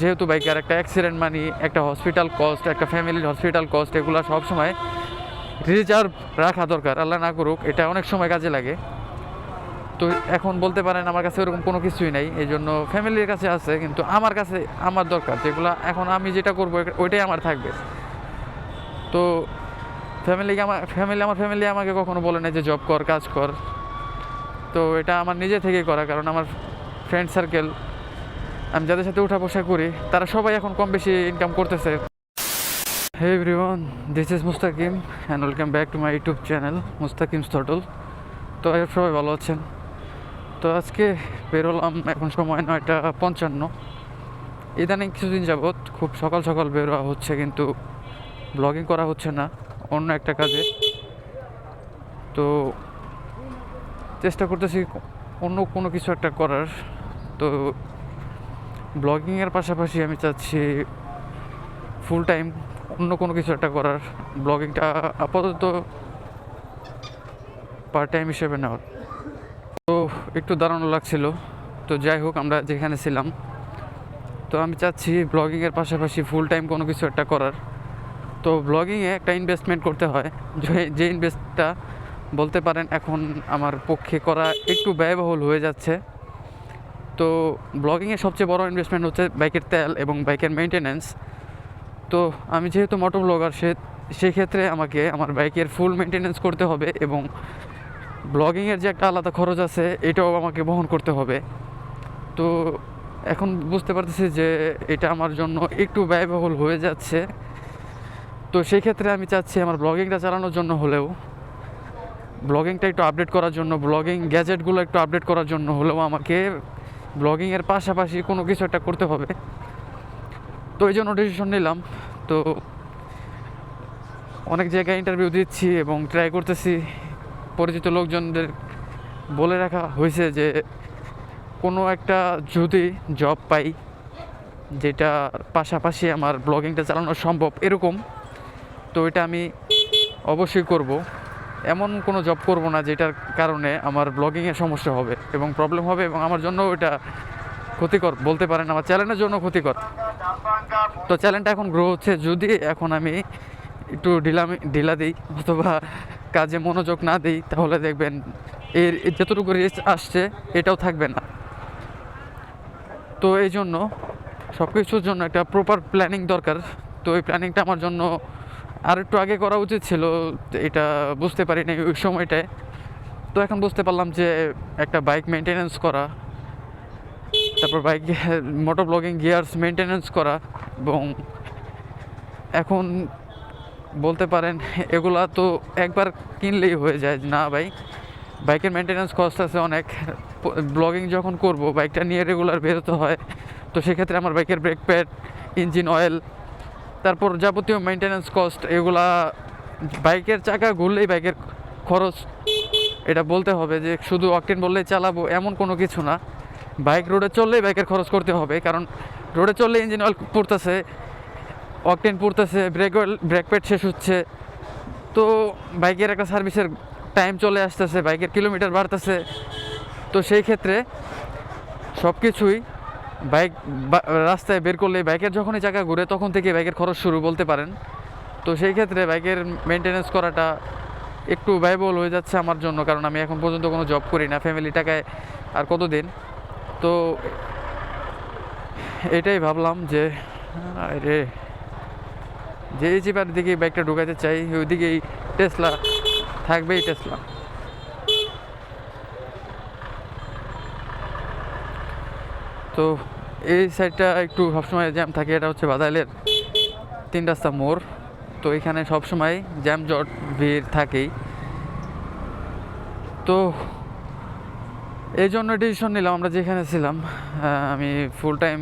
যেহেতু বাইকের একটা অ্যাক্সিডেন্ট মানি একটা হসপিটাল কস্ট একটা ফ্যামিলির হসপিটাল কস্ট এগুলো সবসময় রিজার্ভ রাখা দরকার, আল্লাহ না করুক, এটা অনেক সময় কাজে লাগে। তো এখন বলতে পারেন আমার কাছে ওরকম কোনো কিছুই নাই এই জন্য ফ্যামিলির কাছে আছে, কিন্তু আমার কাছে, আমার দরকার, যেগুলো এখন আমি যেটা করব ওইটাই আমার থাকবে। তো ফ্যামিলিকে আমার ফ্যামিলি আমার ফ্যামিলি আমাকে কখনো বলে না যে জব কর, কাজ কর। তো এটা আমার নিজে থেকেই করা, কারণ আমার ফ্রেন্ড সার্কেল আমি যাদের সাথে উঠা বসা করি, তারা সবাই এখন কম বেশি ইনকাম করতেছে। Hey everyone this is Mustakim and welcome back to my YouTube channel Mustakim স্টটল তো সবাই ভালো আছেন। তো আজকে বেরোলাম এখন সময় নয়টা পঞ্চান্ন। ইদানিং কিছুদিন যাবৎ খুব সকাল সকাল বেরোয়া হচ্ছে, কিন্তু ব্লগিং করা হচ্ছে না, অন্য একটা কাজে। তো চেষ্টা করতেছি অন্য কোনো কিছু একটা করার। তো ব্লগিংয়ের পাশাপাশি আমি চাচ্ছি ফুল টাইম অন্য কোনো কিছু একটা করার, ব্লগিংটা আপাতত পার্ট টাইম হিসেবে নেওয়ার। তো একটু দাঁড়ানো লাগছিল। তো যাই হোক, আমরা যেখানে ছিলাম। তো আমি চাচ্ছি ব্লগিংয়ের পাশাপাশি ফুল টাইম কোনো কিছু একটা করার। তো ব্লগিংয়ে একটা ইনভেস্টমেন্ট করতে হয়। যে- যে ইনভেস্টটা বলতে পারেন এখন আমার পক্ষে করা একটু ব্যয়বহুল হয়ে যাচ্ছে। তো ব্লগিংয়ে সবচেয়ে বড় ইনভেস্টমেন্ট হচ্ছে বাইকের তেল এবং বাইকের মেনটেনেন্স তো আমি যেহেতু মোটর ব্লগার সে সেক্ষেত্রে আমাকে আমার বাইকের ফুল মেনটেনেন্স করতে হবে এবং ব্লগিংয়ের যে একটা আলাদা খরচ আছে, এটাও আমাকে বহন করতে হবে। তো এখন বুঝতে পারতেছি যে এটা আমার জন্য একটু ব্যয়বহুল হয়ে যাচ্ছে। তো সেই ক্ষেত্রে আমি চাচ্ছি আমার ব্লগিংটা চালানোর জন্য হলেও, ব্লগিংটা একটু আপডেট করার জন্য, ব্লগিং গ্যাজেটগুলো একটু আপডেট করার জন্য হলেও আমাকে ব্লগিংয়ের পাশাপাশি কোনো কিছু একটা করতে হবে। তো এই জন্য ডিসিশন নিলাম। তো অনেক জায়গায় ইন্টারভিউ দিচ্ছি এবং ট্রাই করতেছি। পরিচিত লোকজনদের বলে রাখা হয়েছে যে কোনো একটা যদি জব পাই, যেটা পাশাপাশি আমার ব্লগিংটা চালানো সম্ভব এরকম, তো এটা আমি অবশ্যই করব। এমন কোনো জব করব না যেটার কারণে আমার ব্লগিংয়ের সমস্যা হবে এবং প্রবলেম হবে এবং আমার জন্য এটা ক্ষতিকর, বলতে পারেন আমার চ্যানেলের জন্য ক্ষতিকর। তো চ্যানেলটা এখন গ্রো হচ্ছে, যদি এখন আমি একটু ঢিলা ঢিলা দিই অথবা কাজে মনোযোগ না দিই, তাহলে দেখবেন এর যতটুকু রেস্ট আসছে, এটাও থাকবে না। তো এই জন্য সব কিছুর জন্য একটা প্রপার প্ল্যানিং দরকার। তো এই প্ল্যানিংটা আমার জন্য আর একটু আগে করা উচিত ছিল, এটা বুঝতে পারিনি ওই সময়টায়। তো এখন বুঝতে পারলাম যে একটা বাইক মেনটেনেন্স করা, তারপর বাইক মোটর ব্লগিং গিয়ার্স মেনটেনেন্স করা এবং এখন বলতে পারেন এগুলা তো একবার কিনলেই হয়ে যায়। না ভাই বাইকের মেনটেনেন্স কস্ট আছে অনেক। ব্লগিং যখন করব বাইকটা নিয়ে রেগুলার বেরোতে হয়, তো সেক্ষেত্রে আমার বাইকের ব্রেক প্যাড ইঞ্জিন অয়েল তারপর যাবতীয় মেনটেনেন্স কস্ট এগুলা, বাইকের চাকা ঘুরলেই বাইকের খরচ, এটা বলতে হবে যে শুধু অকটেন বললেই চালাবো এমন কোনো কিছু না। বাইক রোডে চললেই বাইকের খরচ করতে হবে, কারণ রোডে চললে ইঞ্জিন অয়েল পড়তেছে অকটেন পড়তেছে ব্রেক অয়েল ব্রেক প্যাড শেষ হচ্ছে। তো বাইকের একটা সার্ভিসের টাইম চলে আসতেছে, বাইকের কিলোমিটার বাড়তেছে। তো সেই ক্ষেত্রে সব কিছুই বাইক রাস্তায় বের করলে বাইকের যখনই চাকা ঘুরে তখন থেকে বাইকের খরচ শুরু বলতে পারেন। তো সেই ক্ষেত্রে বাইকের মেনটেনেন্স করাটা একটু ব্যয়বহুল হয়ে যাচ্ছে আমার জন্য, কারণ আমি এখন পর্যন্ত কোনো জব করি না ফ্যামিলি টাকায় আর কতদিন? তো এটাই ভাবলাম যে রে যে এই চিপার দিকে বাইকটা ঢুকাতে চাই, ওইদিকেই টেসলা থাকবেই টেসলা তো এই সাইডটা একটু সবসময় জ্যাম থাকে, এটা হচ্ছে বাদাইলের তিন রাস্তা মোড়। তো এখানে সবসময় জ্যাম জট ভিড় থাকেই। তো এই জন্য ডিসিশন নিলাম, আমরা যেখানে ছিলাম আমি ফুল টাইম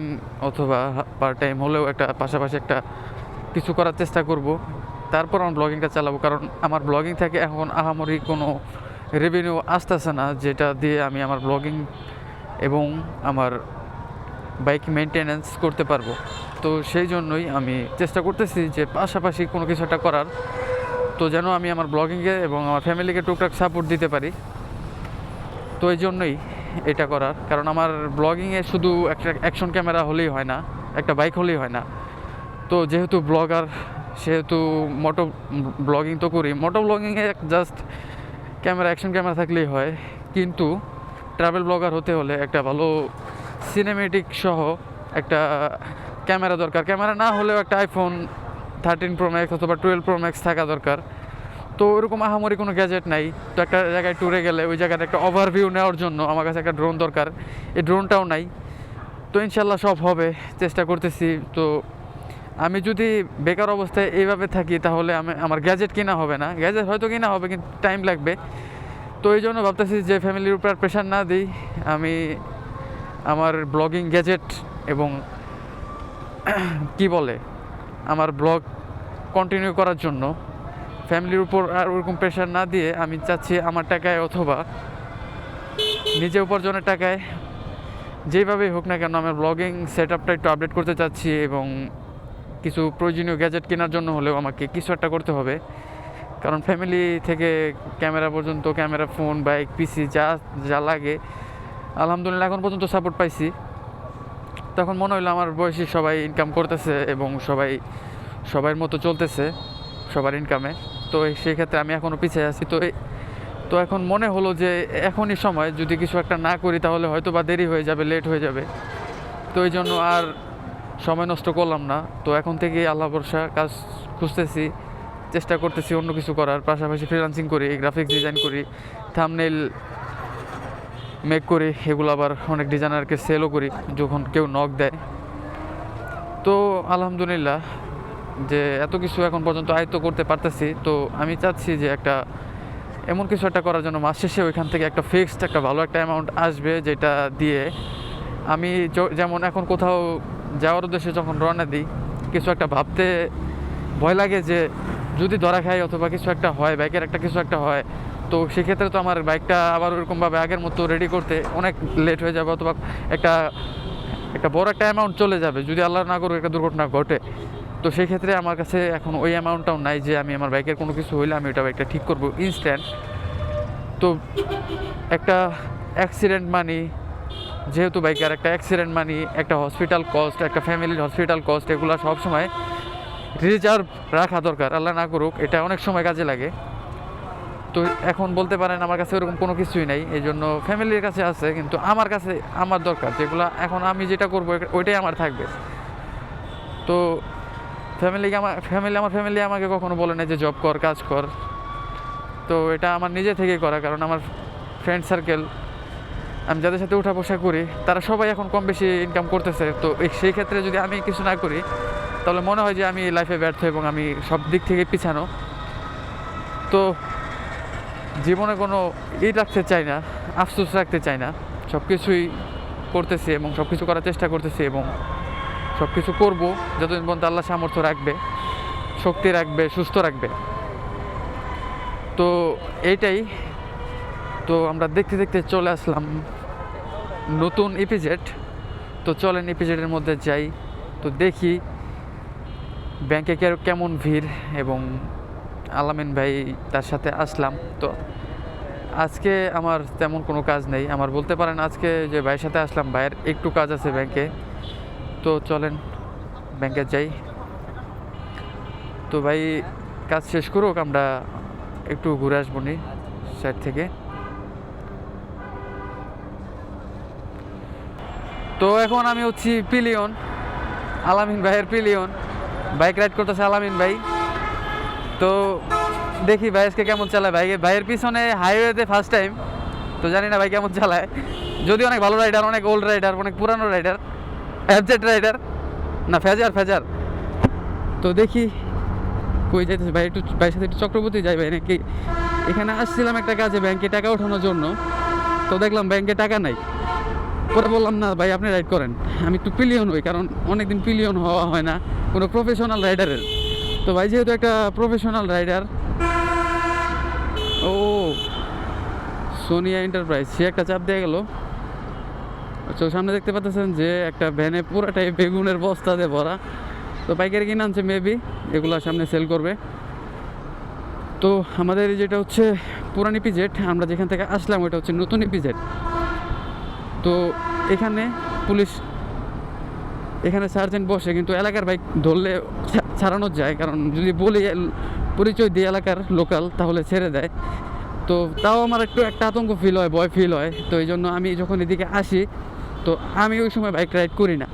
অথবা পার্ট টাইম হলেও একটা পাশাপাশি একটা কিছু করার চেষ্টা করব। তারপর আমার ব্লগিংটা চালাবো, কারণ আমার ব্লগিং থেকে এখন আহামরি কোনো রেভিনিউ আসতেছে না, যেটা দিয়ে আমি আমার ব্লগিং এবং আমার বাইক মেনটেনেন্স করতে পারব। তো সেই জন্যই আমি চেষ্টা করতেছি যে পাশাপাশি কোনো কিছু একটা করার। তো যেন আমি আমার ব্লগিংয়ে এবং আমার ফ্যামিলিকে টুকটাক সাপোর্ট দিতে পারি। তো এই জন্যই এটা করার। কারণ আমার ব্লগিংয়ে শুধু একটা অ্যাকশন ক্যামেরা হলেই হয় না, একটা বাইক হলেই হয় না। তো যেহেতু ব্লগার সেহেতু মোটো ব্লগিং তো করি। মোটো ব্লগিংয়ে জাস্ট ক্যামেরা অ্যাকশন ক্যামেরা থাকলেই হয়। কিন্তু ট্রাভেল ব্লগার হতে হলে একটা ভালো সিনেমেটিক সহ একটা ক্যামেরা দরকার। ক্যামেরা না হলেও একটা আইফোন থার্টিন প্রো ম্যাক্স অথবা টুয়েলভ প্রো ম্যাক্স থাকা দরকার। তো ওরকম আহামরি কোনো গ্যাজেট নাই। তো একটা জায়গায় ট্যুরে গেলে ওই জায়গার একটা ওভারভিউ নেওয়ার জন্য আমার কাছে একটা ড্রোন দরকার। এই ড্রোনটাও নাই। তো ইনশাল্লাহ সব হবে, চেষ্টা করতেছি। তো আমি যদি বেকার অবস্থায় এইভাবে থাকি, তাহলে আমি, আমার গ্যাজেট কিনা হবে না। গ্যাজেট হয়তো কিনা হবে, কিন্তু টাইম লাগবে। তো এই জন্য ভাবতেছি যে ফ্যামিলির উপর প্রেশার না দিই। আমি আমার ব্লগিং গ্যাজেট এবং কি বলে, আমার ব্লগ কন্টিনিউ করার জন্য ফ্যামিলির উপর আর ওরকম প্রেশার না দিয়ে আমি চাচ্ছি আমার টাকায় অথবা নিজে উপার্জনের টাকায় যেইভাবেই হোক না কেন আমার ব্লগিং সেট আপটা একটু আপডেট করতে চাচ্ছি এবং কিছু প্রয়োজনীয় গ্যাজেট কেনার জন্য হলেও আমাকে কিছু একটা করতে হবে। কারণ ফ্যামিলি থেকে ক্যামেরা পর্যন্ত ক্যামেরা ফোন বাইক পিসি যা যা লাগে আলহামদুলিল্লাহ, এখন পর্যন্ত সাপোর্ট পাইছি। তখন মনে হলো আমার বয়সী সবাই ইনকাম করতেছে এবং সবাই, সবার মতো চলতেছে, সবার ইনকামে তো সেই ক্ষেত্রে আমি এখনও পিছিয়ে আছি। তো তো এখন মনে হলো যে এখনই সময়, যদি কিছু একটা না করি তাহলে হয়তো বা দেরি হয়ে যাবে লেট হয়ে যাবে। তো এই জন্য আর সময় নষ্ট করলাম না। তো এখন থেকে আল্লাহ ভরসা, কাজ খুঁজতেছি, চেষ্টা করতেছি অন্য কিছু করার। পাশাপাশি ফ্রিলান্সিং করি গ্রাফিক্স ডিজাইন করি থামনেল মেক করি, এগুলো আবার অনেক ডিজাইনারকে সেলও করি, যখন কেউ নখ দেয়। তো আলহামদুলিল্লাহ যে এত কিছু এখন পর্যন্ত আয়ত্ত করতে পারতেছি। তো আমি চাচ্ছি যে একটা এমন কিছু একটা করার জন্য মাস শেষে ওইখান থেকে একটা ফিক্সড একটা ভালো একটা অ্যামাউন্ট আসবে যেটা দিয়ে আমি যেমন এখন কোথাও যাওয়ার উদ্দেশ্যে যখন রওনা দিই, কিছু একটা ভাবতে ভয় লাগে যে যদি ধরা খাই অথবা কিছু একটা হয় বাইকের একটা কিছু একটা হয় তো সেক্ষেত্রে তো আমার বাইকটা আবার ওরকমভাবে আগের মতো রেডি করতে অনেক লেট হয়ে যাবে অথবা একটা একটা বড় একটা অ্যামাউন্ট চলে যাবে, যদি আল্লাহ না করুক একটা দুর্ঘটনা ঘটে। তো সেই ক্ষেত্রে আমার কাছে এখন ওই অ্যামাউন্টটাও নাই যে আমি আমার বাইকের কোনো কিছু হইলে আমি ওটা বাইকটা ঠিক করব ইনস্ট্যান্ট তো একটা অ্যাক্সিডেন্ট মানি যেহেতু বাইকের একটা অ্যাক্সিডেন্ট মানি একটা হসপিটাল কস্ট একটা ফ্যামিলির হসপিটাল কস্ট এগুলো সবসময় রিজার্ভ রাখা দরকার, আল্লাহ না করুক, এটা অনেক সময় কাজে লাগে। তো এখন বলতে পারেন আমার কাছে ওরকম কোনো কিছুই নাই, এই জন্য ফ্যামিলির কাছে আছে, কিন্তু আমার কাছে, আমার দরকার, যেগুলো এখন আমি যেটা করব ওইটাই আমার থাকবে। তো ফ্যামিলিকে আমার ফ্যামিলি আমার ফ্যামিলি আমাকে কখনো বলে না যে জব কর, কাজ কর। তো এটা আমার নিজে থেকেই করা, কারণ আমার ফ্রেন্ড সার্কেল আমি যাদের সাথে উঠা বসা করি, তারা সবাই এখন কম বেশি ইনকাম করতেছে। তো সেই ক্ষেত্রে যদি আমি কিছু না করি, তাহলে মনে হয় যে আমি লাইফে ব্যর্থ এবং আমি সব দিক থেকে পিছানো। তো জীবনে কোনো ই রাখতে চাই না, আফসোস রাখতে চাই না। সব কিছুই করতেছি এবং সব কিছু করার চেষ্টা করতেছি এবং সব কিছু করব যতদিন পর্যন্ত আল্লাহ সামর্থ্য রাখবে, শক্তি রাখবে, সুস্থ রাখবে। তো এইটাই। তো আমরা দেখতে দেখতে চলে আসলাম নতুন ইপিজেড তো চলেন ইপিজেডের মধ্যে যাই, তো দেখি ব্যাংকে কেমন ভিড় এবং আলামিন ভাই তার সাথে আসলাম। তো আজকে আমার তেমন কোনো কাজ নেই। আমার বলতে পারেন আজকে যে ভাইয়ের সাথে আসলাম, ভাইয়ের একটু কাজ আছে ব্যাংকে। তো চলেন, ব্যাংকে যাই। তো ভাই, কাজ শেষ করুক, আমরা একটু ঘুরে আসব নি সাইড থেকে। তো এখন আমি হচ্ছি পিলিয়ন, আলামিন ভাইয়ের পিলিয়ন। বাইক রাইড করতেছে আলামিন ভাই। তো দেখি ভাই, আজকে কেমন চালায় ভাই? ভাইয়ের পিছনে হাইওয়েতে ফার্স্ট টাইম তো জানি না ভাই কেমন চালায়। যদি অনেক ভালো রাইডার অনেক ওল্ড রাইডার অনেক পুরানো রাইডার অ্যাবজেট রাইডার না ফেজার ফেজার তো দেখি কই যাইতেছে ভাই, একটু ভাইয়ের সাথে একটু চক্রবর্তী যাই ভাই, নাকি? এখানে আসছিলাম একটা কাজে ব্যাংকে টাকা ওঠানোর জন্য, তো দেখলাম ব্যাংকে টাকা নাই। পরে বললাম, না ভাই, আপনি রাইড করেন। আমি একটু পিলিয়ন হই, কারণ অনেকদিন পিলিয়ন হওয়া হয় না, কোনো প্রফেশনাল রাইডারের তো ভাই, যেহেতু একটা প্রফেশনাল রাইডার ও সোনিয়া এন্টারপ্রাইজ সে একটা চাপ দিয়ে গেল। আচ্ছা সামনে দেখতে পাচ্ছেন যে একটা ভ্যানে পুরাটাই বেগুনের বস্তা দিয়ে ভরা। তো পাইকারি কিনে আনছে মেবি এগুলো সামনে সেল করবে। তো আমাদের যেটা হচ্ছে পুরান ইপিজেট আমরা যেখান থেকে আসলাম ওটা হচ্ছে নতুন ইপিজেট তো এখানে পুলিশ, এখানে সার্জেন্ট বসে, কিন্তু এলাকার বাইক ধরলে ছাড়ানো যায়, কারণ যদি বলি, পরিচয় দিই এলাকার লোকাল, তাহলে ছেড়ে দেয়। তো তাও আমার একটু একটা আতঙ্ক ফিল হয়, ভয় ফিল হয়। তো এই জন্য আমি যখন এদিকে আসি, তো আমি ওই সময় বাইক রাইড করি না।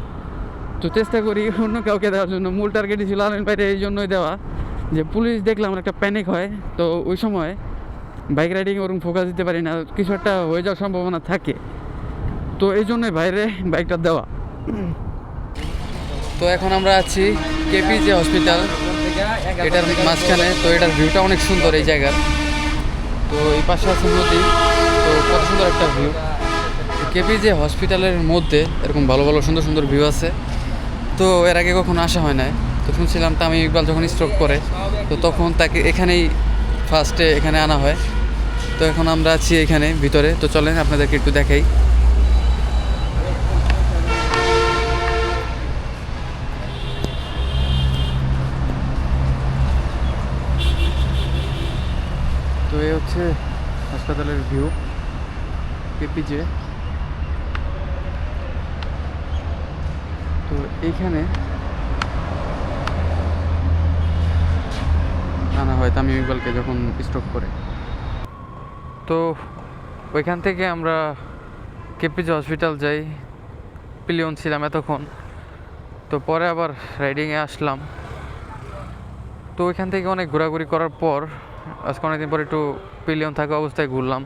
তো চেষ্টা করি অন্য কাউকে দেওয়ার জন্য। মূল টার্গেটই ছিল আনন্দ বাইরে এই জন্যই দেওয়া। যে পুলিশ দেখলে আমার একটা প্যানিক হয়। তো ওই সময় বাইক রাইডিং ওরকম ফোকাস দিতে পারি না। কিছু একটা হয়ে যাওয়ার সম্ভাবনা থাকে। তো এই জন্যই বাইরে বাইকটা দেওয়া। তো এখন আমরা আছি কেপিজে হসপিটাল। এটার মাঝখানে, তো এটার ভিউটা অনেক সুন্দর এই জায়গার। তো এই পাশে আছে নদী, তো কত সুন্দর একটা ভিউ কেপি কেপিজে হসপিটালের মধ্যে এরকম ভালো ভালো সুন্দর সুন্দর ভিউ আছে। তো এর আগে কখনো আসা হয় না তো শুনছিলাম তামিম ইকবাল যখন স্ট্রোক করে, তো তখন তাকে এখানেই ফার্স্টে এখানে আনা হয়। তো এখন আমরা আছি এখানে, ভিতরে। তো চলেন আপনাদেরকে একটু দেখাই। হচ্ছে হাসপাতালের ভিউ, কেপিজে। তো এইখানে আনা হয় তামিম ইকবালকে যখন স্ট্রোক করে। তো ওইখান থেকে আমরা কেপিজে হসপিটাল যাই, পিলিয়ন ছিলাম এতক্ষণ। তো পরে আবার রাইডিংয়ে আসলাম। তো ওইখান থেকে অনেক ঘোরাঘুরি করার পর, আজকে অনেকদিন পর একটু পিলিয়ন থাকা অবস্থায় ঘুরলাম।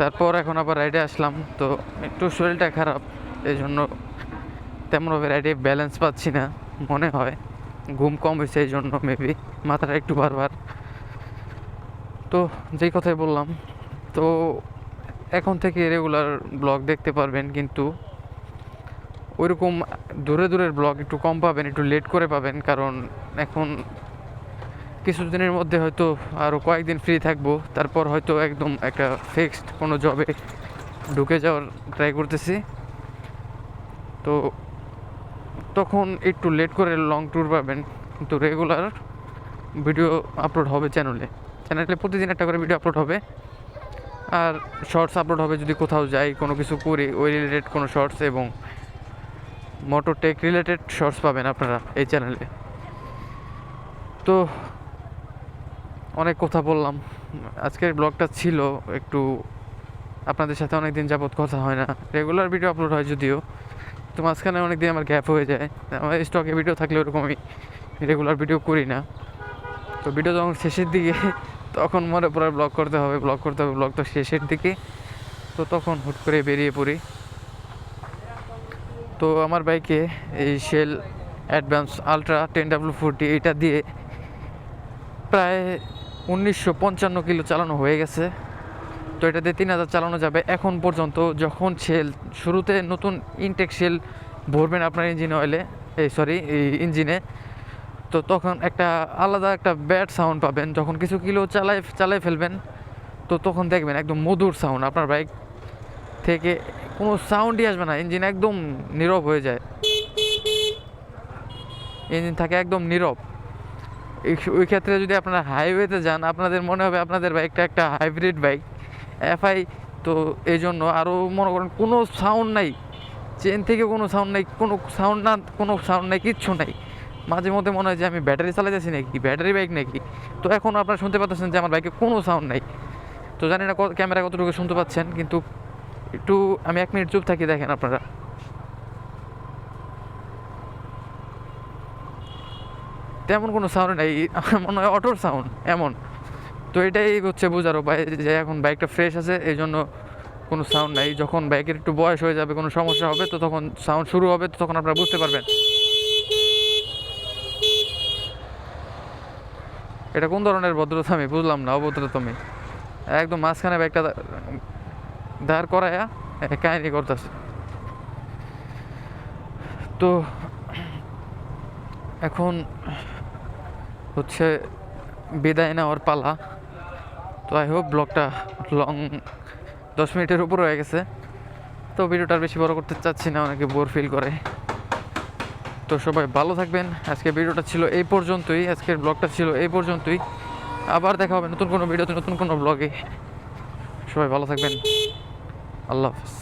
তারপর এখন আবার রাইডে আসলাম, তো একটু শরীরটা খারাপ এই জন্য তেমনভাবে রাইডে ব্যালেন্স পাচ্ছি না, মনে হয়। ঘুম কম হয়েছে এই জন্য মেবি মাথাটা একটু বারবার। তো যেই কথাই বললাম, তো এখন থেকে রেগুলার ব্লগ দেখতে পারবেন, কিন্তু ওইরকম দূরে দূরের ব্লগ একটু কম পাবেন, একটু লেট করে পাবেন, কারণ এখন কিছুদিনের মধ্যে হয়তো আরও কয়েকদিন ফ্রি থাকব। তারপর হয়তো একদম একটা ফিক্সড কোনো জবে ঢুকে যাওয়ার ট্রাই করতেছি। তো তখন একটু লেট করে লং ট্যুর পাবেন, কিন্তু রেগুলার ভিডিও আপলোড হবে চ্যানেলে চ্যানেলে প্রতিদিন একটা করে ভিডিও আপলোড হবে। আর শর্টস আপলোড হবে যদি কোথাও যাই, কোনো কিছু করি, ওই রিলেটেড কোনো শর্টস এবং মোটর টেক রিলেটেড শর্টস পাবেন আপনারা এই চ্যানেলে তো অনেক কথা বললাম। আজকের ব্লগটা ছিল একটু আপনাদের সাথে অনেক দিন যাবত কথা হয় না। রেগুলার ভিডিও আপলোড হয় যদিও। তো মাঝখানে অনেক দিন আমার গ্যাপ হয়ে যায়। আমার স্টকে ভিডিও থাকলে ওরকম আমি রেগুলার ভিডিও করি না। তো ভিডিও যখন শেষের দিকে, তখন মনে পড়ে ব্লগ করতে হবে ব্লগ করতে হবে ব্লগ তো শেষের দিকে। তো তখন হুট করে বেরিয়ে পড়ি। তো আমার বাইকে এই Shell advance ultra ten W forty এটা দিয়ে প্রায় উনিশশো পঞ্চান্ন কিলো চালানো হয়ে গেছে। তো এটা দিয়ে তিন হাজার চালানো যাবে। এখন পর্যন্ত যখন সেল শুরুতে নতুন ইনটেক সেল ভরবেন আপনার ইঞ্জিন অয়েলে এই সরি ইঞ্জিনে তো তখন একটা আলাদা একটা ব্যাড সাউন্ড পাবেন। যখন কিছু কিলো চালাই চালাই ফেলবেন, তো তখন দেখবেন একদম মধুর সাউন্ড আপনার বাইক থেকে কোনো সাউন্ডই আসবে না। ইঞ্জিন একদম নীরব হয়ে যায়। ইঞ্জিন থাকে একদম নীরব। ওই ক্ষেত্রে যদি আপনারা হাইওয়েতে যান, আপনাদের মনে হবে আপনাদের বাইকটা একটা হাইব্রিড বাইক এফআই তো এই জন্য আরও মনে করেন কোনো সাউন্ড নাই চেন থেকে কোনো সাউন্ড নাই, কোনো সাউন্ড না, কোনো সাউন্ড নাই, কিচ্ছু নাই। মাঝে মধ্যে মনে হয় যে আমি ব্যাটারি চালাতেছি নাকি ব্যাটারি বাইক নাকি। তো এখন আপনারা শুনতে পাচ্ছেন যে আমার বাইকে কোনো সাউন্ড নাই। তো জানি না ক্যামেরা কতটুকু শুনতে পাচ্ছেন, কিন্তু একটু আমি এক মিনিট চুপ থাকি দেখেন আপনারা। তেমন কোনো সাউন্ড নাই মনে হয় অটোর সাউন্ড এমন। তো এটাই হচ্ছে বোঝার উপায় যে এখন বাইকটা ফ্রেশ আছে, এই জন্য কোনো সাউন্ড নাই। যখন বাইকের একটু বয়স হয়ে যাবে, কোনো সমস্যা হবে, তো তখন সাউন্ড শুরু হবে, তো তখন আপনারা বুঝতে পারবেন। এটা কোন ধরনের ভদ্রতা আমি বুঝলাম না, অভদ্রতমি। একদম মাঝখানে বাইকটা দাঁড় করায়া কাহিনি করতেছে। তো এখন হচ্ছে বিদায় নেওয়ার পালা। তো আই হোপ ব্লগটা লং দশ মিনিটের উপর হয়ে গেছে। তো ভিডিওটা বেশি বড় করতে চাচ্ছি না, অনেকে বোর ফিল করে। তো সবাই ভালো থাকবেন। আজকে ভিডিওটা ছিল এই পর্যন্তই, আজকের ব্লগটা ছিল এই পর্যন্তই। আবার দেখা হবে নতুন কোনো ভিডিওতে, নতুন কোনো ব্লগে সবাই ভালো থাকবেন। আল্লাহ হাফিজ।